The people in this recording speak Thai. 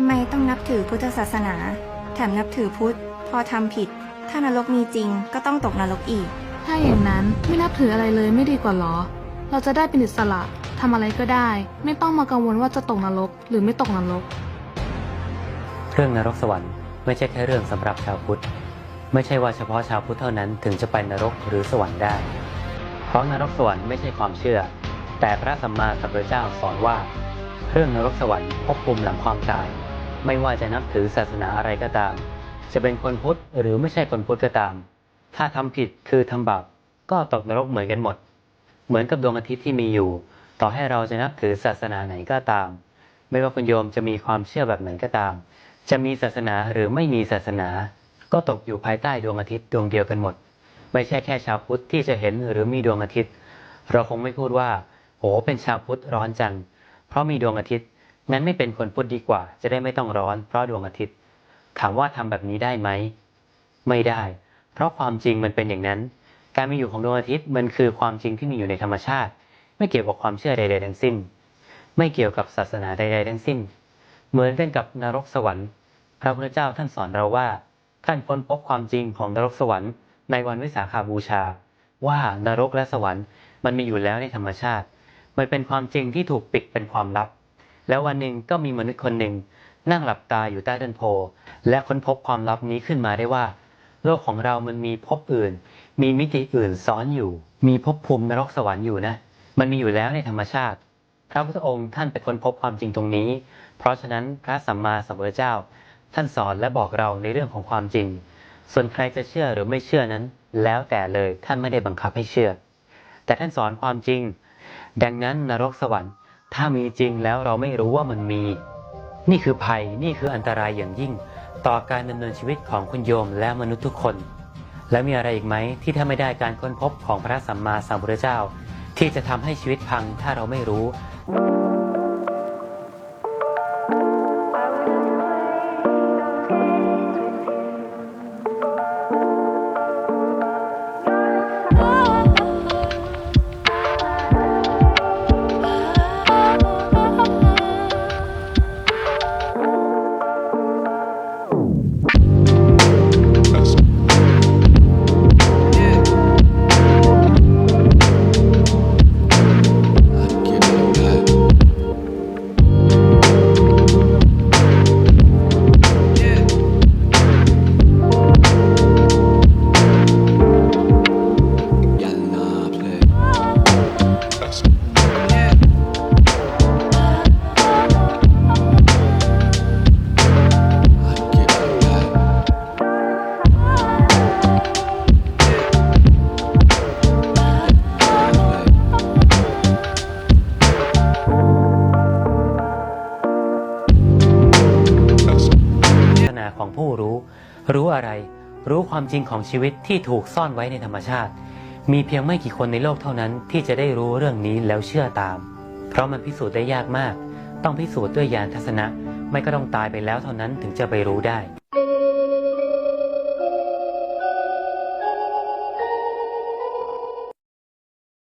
ำไมต้องนับถือพุทธศาสนา แถมนับถือพุทธ พอทำผิด ถ้านรกมีจริงก็ต้องตกนรกอีก ถ้าอย่างนั้นไม่นับถืออะไรเลยไม่ดีกว่าหรอ เราจะได้เป็นอิสระทำอะไรก็ได้ ไม่ต้องมากังวลว่าจะตกนรกหรือไม่ตกนรก เรื่องนรกสวรรค์ไม่ใช่แค่เรื่องสำหรับชาวพุทธ ไม่ใช่ว่าเฉพาะชาวพุทธเท่านั้นถึงจะไปนรกหรือสวรรค์ได้ เพราะนรกสวรรค์ไม่ใช่ความเชื่อ แต่พระสัมมาสัมพุทธเจ้าสอนว่า เรื่องนรกสวรรค์ภพภูมิหลังความตาย ไม่ว่าจะนับถือศาสนาอะไรก็ตาม จะเป็นคนพุทธหรือไม่ใช่คนพุทธก็ตาม ถ้าทำผิดคือทำบาปก็ตกนรกเหมือนกันหมด เหมือนกับดวงอาทิตย์ที่มีอยู่ ต่อให้เราจะนับถือศาสนาไหนก็ตาม ไม่ว่าคุณโยมจะมีความเชื่อแบบไหนก็ตาม จะมีศาสนาหรือไม่มีศาสนา ก็ตกอยู่ภายใต้ดวงอาทิตย์ดวงเดียวกันหมด ไม่ใช่แค่ชาวพุทธที่จะเห็นหรือมีดวงอาทิตย์ เราคงไม่พูดว่า โหเป็นชาวพุทธร้อนจัง เพราะมีดวงอาทิตย์ งั้นไม่เป็นคนพุทธดีกว่า จะได้ไม่ต้องร้อนเพราะดวงอาทิตย์ ถามว่าทำแบบนี้ได้ไหม ไม่ได้ เพราะความจริงมันเป็นอย่างนั้น การมีอยู่ของดวงอาทิตย์มันคือความจริงที่มีอยู่ในธรรมชาติ ไม่เกี่ยวกับความเชื่อใด ๆ ทั้งสิ้น ไม่เกี่ยวกับศาสนาใด ๆ ทั้งสิ้น เหมือนกันกับนรกสวรรค์ พระพุทธเจ้าท่านสอนเราว่า ท่านค้นพบความจริงของนรกสวรรค์ ในวันวิสาขาบูชา ว่านรกและสวรรค์ มันมีอยู่แล้วในธรรมชาติ มันเป็นความจริงที่ถูกปิดเป็นความลับ แล้ววันหนึ่งก็มีมนุษย์คนหนึ่งนั่งหลับตาอยู่ใต้ต้นโพ และค้นพบความลับนี้ขึ้นมาได้ว่า โลกของเรามันมีภพอื่น มีมิติอื่นซ้อนอยู่ มีภพภูมินรกสวรรค์อยู่นะ มันมีอยู่แล้วในธรรมชาติ พระพุทธองค์ท่านไปค้นพบความจริงตรงนี้ เพราะฉะนั้นพระสัมมาสัมพุทธเจ้า ท่านสอนและบอกเราในเรื่องของความจริง ส่วนใครจะเชื่อหรือไม่เชื่อนั้น แล้วแต่เลยท่านไม่ได้บังคับให้เชื่อ แต่ท่านสอนความจริง ดังนั้นนรกสวรรค์ ถ้ามีจริงแล้วเราไม่รู้ว่ามันมี นี่คือภัยนี่คืออันตรายอย่างยิ่ง ต่อการดำเนินชีวิตของคุณโยมและมนุษย์ทุกคน และมีอะไรอีกไหมที่ถ้าไม่ได้การค้นพบของพระสัมมาสัมพุทธเจ้า ที่จะทำให้ชีวิตพังถ้าเราไม่รู้ รู้อะไร รู้ความจริงของชีวิตที่ถูกซ่อนไว้ในธรรมชาติ มีเพียงไม่กี่คนในโลกเท่านั้น ที่จะได้รู้เรื่องนี้แล้วเชื่อตาม เพราะมันพิสูจน์ได้ยากมาก ต้องพิสูจน์ด้วยยานทัศนะ ไม่ก็ต้องตายไปแล้วเท่านั้นถึงจะไปรู้ได้